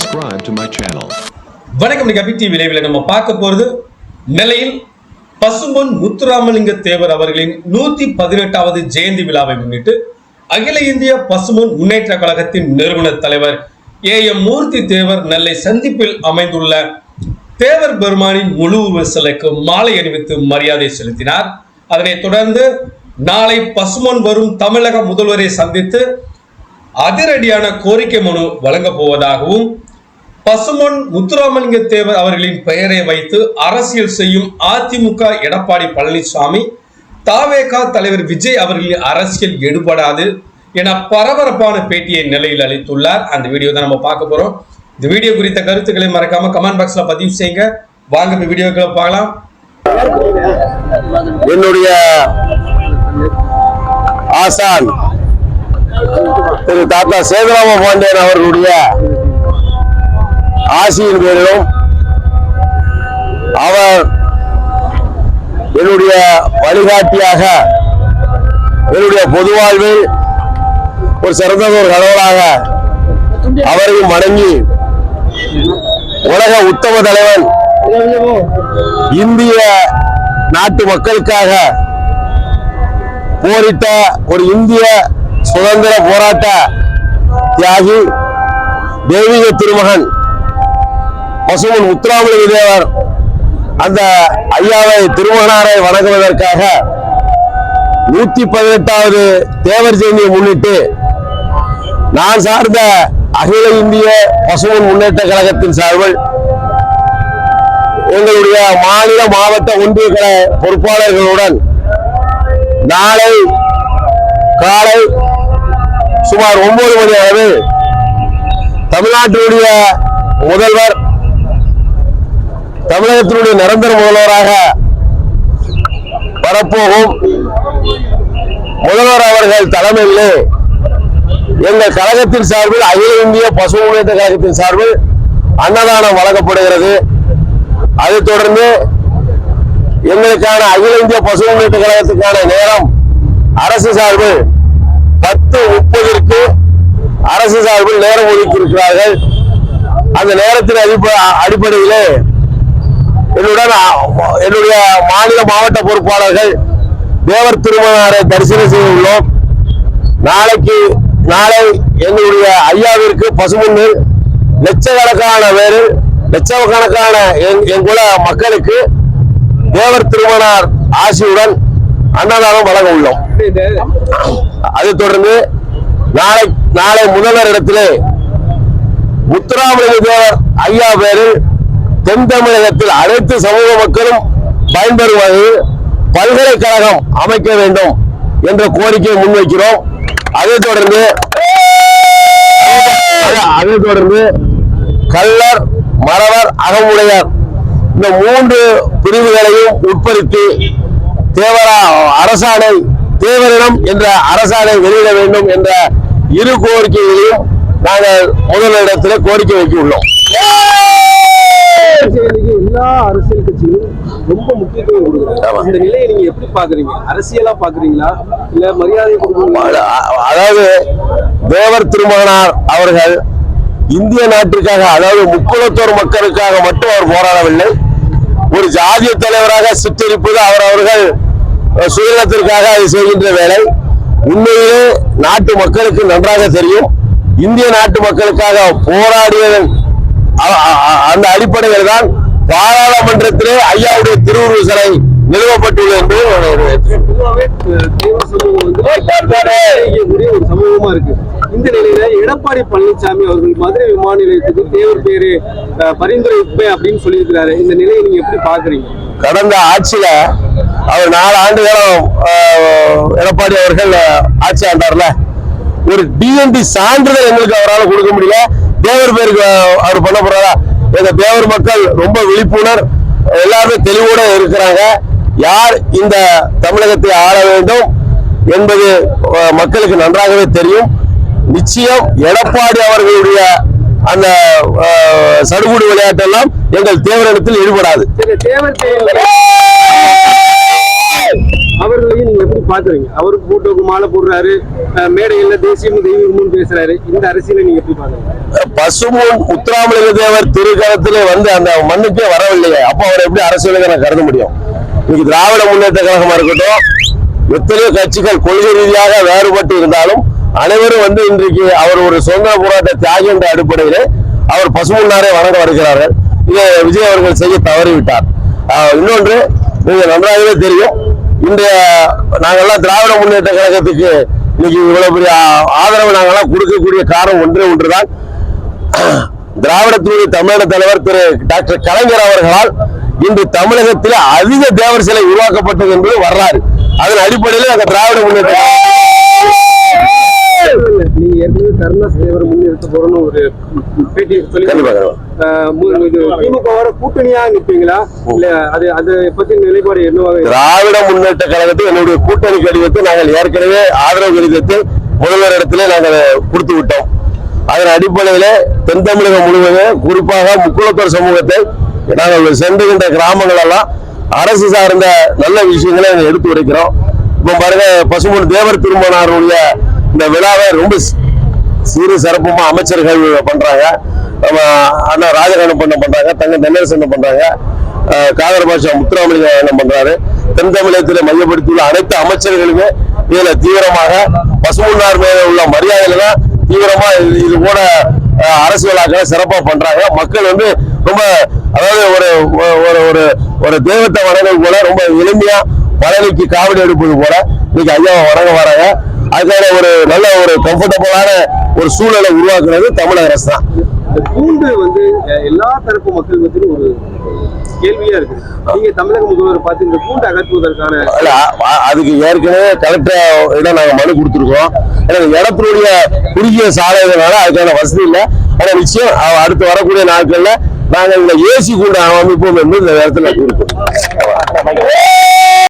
subscribe to my channel. வணக்கம் இன்னைக்கு அபி TV நம்ம பார்க்க போறது நெல்லையில் பசும்பொன் முத்துராமலிங்க தேவர் அவர்களின் நூத்தி பதினெட்டாவது ஜெயந்தி விழாவை முன்னிட்டு அகில இந்திய பசும்பொன் முன்னேற்ற கழகத்தின் நிறுவன தலைவர் ஏ எம் மூர்த்தி தேவர் நெல்லை சந்திப்பில் அமைந்துள்ள தேவர் பெருமானின் முழு உருவ சிலைக்கு மாலை அணிவித்து மரியாதை செலுத்தினார் அதனைத் தொடர்ந்து நாளை பசுமொன் வரும் தமிழக முதல்வரை சந்தித்து அதிரடியான கோரிக்கை மனு வழங்கப் போவதாகவும் பசுமன் முத்துராமலிங்க தேவர் அவர்களின் பெயரை வைத்து அரசியல் செய்யும் அதிமுக எடப்பாடி பழனிசாமி தாவேகா தலைவர் விஜய் அவர்களின் அரசியல் எடுபடாது என பரபரப்பான பேட்டியை நிலையில் அளித்துள்ளார். அந்த வீடியோ தான் நம்ம பார்க்க போறோம். இந்த வீடியோ குறித்த கருத்துக்களை மறக்காம கமெண்ட் பாக்ஸ்ல பதிவு செய்யுங்க. வாங்க இந்த வீடியோக்களை பார்க்கலாம் என்னுடைய ஆசான் திரு தாத்தா சேதுராம பாண்டியன் அவர்களுடைய ஆசியின் பேரிலும் அவர் என்னுடைய வழிகாட்டியாக என்னுடைய பொது வாழ்வில் ஒரு சிறந்த ஒரு கடவுளாக அவரையும் வணங்கி உலக உத்தம தலைவன் இந்திய நாட்டு மக்களுக்காக போரிட்ட ஒரு இந்திய சுதந்திர போராட்ட தியாகி தெய்வீக திருமகன் பசுமன் முத்துராமலிங்க தேவர் அந்த ஐயாவை திருமகனாரை வணங்குவதற்காக நூத்தி பதினெட்டாவது தேவர் ஜெயந்தியை முன்னிட்டு நான் சார்ந்த அகில இந்திய பசுமன் முன்னேற்ற கழகத்தின் சார்பில் எங்களுடைய மாநில மாவட்ட ஒன்றிய கழக பொறுப்பாளர்களுடன் நாளை காலை சுமார் ஒன்பது மணி அளவு தமிழ்நாட்டினுடைய முதல்வர் தமிழகத்தினுடைய நிரந்தர முதல்வராக வரப்போகும் முதல்வர் அவர்கள் தலைமையிலே எங்கள் கழகத்தின் சார்பில் அகில இந்திய பசு முன்னேற்ற கழகத்தின் சார்பில் அன்னதானம் வழங்கப்படுகிறது. அதைத் தொடர்ந்து எங்களுக்கான அகில இந்திய பசு முன்னேற்ற கழகத்துக்கான நேரம் அரசு சார்பில் பத்து முப்பதிற்கு அரசு சார்பில் நேரம் ஒதுக்கி இருக்கிறார்கள் அந்த நேரத்தின் அடிப்ப அடிப்படையிலே என்னுடன் என்னுடைய மாநில மாவட்ட பொறுப்பாளர்கள் தேவர் திருமணாரை தரிசனம் செய்ய உள்ளோம் நாளைக்கு நாளை எங்களுடைய ஐயாவிற்கு பசுமுன்னில் லட்சக்கணக்கான பேரில் லட்சக்கணக்கான எங்- மக்களுக்கு தேவர் திருமணார் ஆசியுடன் அன்னதானம் வழங்க உள்ளோம் அதைத் தொடர்ந்து நாளை நாளை முதல்வர் இடத்திலே முத்துராமலிங்க தேவர் ஐயா பேரில் தென் தமிழகத்தில் அனைத்து சமூக மக்களும் பயன்பெறும் வகையில் பல்கலைக்கழகம் அமைக்க வேண்டும் என்ற கோரிக்கையை முன்வைக்கிறோம். அதை தொடர்ந்து அதை தொடர்ந்து கள்ளர் மறவர் அகமுடையார் இந்த மூன்று பிரிவுகளையும் உட்படுத்தி தேவரா அரசாணை தேவரிடம் என்ற அரசாணை வெளியிட வேண்டும் என்ற இரு கோரிக்கைகளையும் நாங்கள் முதலிடத்தில் கோரிக்கை வைக்க உள்ளோம் அரசியலுக்கு எல்லா அரசியல் கட்சிகளும் ரொம்ப முக்கியத்துவம் கொடுக்குறாங்க இந்த நிலையை நீங்க எப்படி பாக்குறீங்க அரசியலா பாக்குறீங்களா இல்ல மரியாதை அதாவது தேவர் திருமகனார் அவர்கள் இந்திய நாட்டிற்காக அதாவது முக்குலத்தோர் மக்களுக்காக மட்டும் அவர் போராடவில்லை. ஒரு ஜாதிய தலைவராக சித்தரிப்பது அவர் அவர்கள் சுதந்திரத்திற்காக அதை செய்கின்ற வேலை. உண்மையிலே நாட்டு மக்களுக்கு நன்றாக தெரியும். இந்திய நாட்டு மக்களுக்காக அ- அந்த அடிப்படையில் தான் பாராளுமன்றத்திலே ஐயாவுடைய திருவுருவ சிலை நிறுவப்பட்டுள்ளது என்று ஒரு சமூகமா இருக்கு. இந்த நிலையில எடப்பாடி பழனிசாமி அவர்கள் மதுரை விமான நிலையத்துக்கு தேவர் பேரு பரிந்துரைப்பை அப்படின்னு சொல்லியிருக்கிறாரு. இந்த நிலையை நீங்க எப்படி பாக்குறீங்க கடந்த ஆட்சியில அவர் நாலு ஆண்டு காலம் எடப்பாடி அவர்கள் ஆட்சி ஆண்டார்ல. ஒரு டிஎன்டி சான்றிதழ் எங்களுக்கு அவரால் கொடுக்க முடியல. தேவர் பேருக்கு அவர் பண்ண போறாரா? எங்க தேவர் மக்கள் ரொம்ப விழிப்புணர் எல்லாருமே தெளிவோட இருக்கிறாங்க. யார் இந்த தமிழகத்தை ஆள வேண்டும் என்பது மக்களுக்கு நன்றாகவே தெரியும். நிச்சயம் எடப்பாடி அவர்களுடைய அந்த சடுகுடு விளையாட்டெல்லாம் எங்கள் தேவரிடத்தில் ஈடுபடாது. சரி பாக்குறீங்க. அவருக்கு போட்டோக்கு மாலை போடுறாரு. மேடையில மேடைகள்ல தேசியமும் தெய்வமும் பேசுறாரு. இந்த அரசியலை நீங்க எப்படி பாக்குறீங்க பசுவும் முத்துராமலிங்க தேவர் திருக்கரத்திலே வந்து அந்த மண்ணுக்கே வரவில்லையே. அப்போ அவர் எப்படி அரசியலுக்கு நான் கருத முடியும்? இன்னைக்கு திராவிட முன்னேற்ற கழகமா இருக்கட்டும் எத்தனையோ கட்சிகள் கொள்கை ரீதியாக வேறுபட்டு இருந்தாலும் அனைவரும் வந்து இன்றைக்கு அவர் ஒரு சுதந்திர போராட்ட தியாகி என்ற அடிப்படையிலே அவர் பசுமுன்னாரே வணங்க வருகிறார்கள். இதை விஜய் அவர்கள் செய்ய தவறிவிட்டார். இன்னொன்று நீங்க நன்றாகவே தெரியும் இன்றைய நாங்கெல்லாம் திராவிட முன்னேற்ற கழகத்துக்கு இன்னைக்கு இவ்வளவு பெரிய ஆதரவு நாங்கெல்லாம் கொடுக்கக்கூடிய காரணம் ஒன்றே ஒன்றுதான். திராவிடத்தினுடைய தமிழக தலைவர் திரு டாக்டர் கலைஞர் அவர்களால் இன்று தமிழகத்தில் அதிக தேவர் சிலை உருவாக்கப்பட்டது என்பது வரலாறு. அதன் அடிப்படையில் அந்த திராவிட முன்னேற்ற நீங்க ஏற்கனவே கருணாஸ் தேவர் முன்னிறுத்த போறோம்னு ஒரு பேட்டி சொல்லி கண்டிப்பா, கண்டிப்பா. திமுகவோட கூட்டணியா நிற்பீங்களா இல்ல அது அது பத்தி நிலைப்பாடு என்னவாக திராவிட முன்னேற்ற கழகத்தில் என்னுடைய கூட்டணி கடிதத்தை நாங்கள் ஏற்கனவே ஆதரவு கடிதத்தை முதல்வர் இடத்துல நாங்கள் கொடுத்து விட்டோம். அதன் அடிப்படையில் தென் தமிழகம் முழுவதும் குறிப்பாக முக்குளத்தூர் சமூகத்தை நாங்கள் சென்றுகின்ற கிராமங்கள் எல்லாம் அரசு சார்ந்த நல்ல விஷயங்களை நாங்கள் எடுத்து உரைக்கிறோம் இப்போ பாருங்க பசுமன் தேவர் திருமணாருடைய இந்த விழாவை ரொம்ப சிறு சிறப்புமா அமைச்சர்கள் பண்றாங்க. நம்ம அண்ணா ராஜகண்ணன் பண்ண பண்றாங்க தங்க தென்னரசன் பண்றாங்க. காதர் பாஷா முத்துராமலிங்க என்ன பண்றாரு. தென் தமிழகத்தில் மையப்படுத்தியுள்ள அனைத்து அமைச்சர்களுமே இதுல தீவிரமாக பசுமுன்னார் மேல உள்ள மரியாதையில தான் தீவிரமா இது- இது கூட அரசியலாக சிறப்பா பண்றாங்க. மக்கள் வந்து ரொம்ப அதாவது ஒரு ஒரு ஒரு ஒரு தெய்வத்தை வணங்கம் போல ரொம்ப எளிமையா பழனிக்கு காவடி எடுப்பது போல இன்னைக்கு ஐயாவை வணங்க வராங்க. அதுக்கான ஒரு நல்ல ஒரு கம்ஃபர்டபுளான ஒரு சூழலை உருவாக்குறது தமிழக அரசு தான். இந்த கூண்டு வந்து எல்லா தரப்பு மக்கள் மத்தியிலும் ஒரு கேள்வியா இருக்கு. நீங்க தமிழக முதல்வர் பார்த்து இந்த கூண்டு அகற்றுவதற்கான அதுக்கு ஏற்கனவே கலெக்டர் இடம் நாங்க மனு கொடுத்துருக்கோம் ஏன்னா இந்த இடத்தினுடைய குறுகிய சாலைகளால அதுக்கான வசதி இல்லை. ஆனா நிச்சயம் அடுத்து வரக்கூடிய நாட்கள்ல நாங்கள் இந்த ஏசி கூட அமைப்போம் என்று இந்த இடத்துல கொடுப்போம்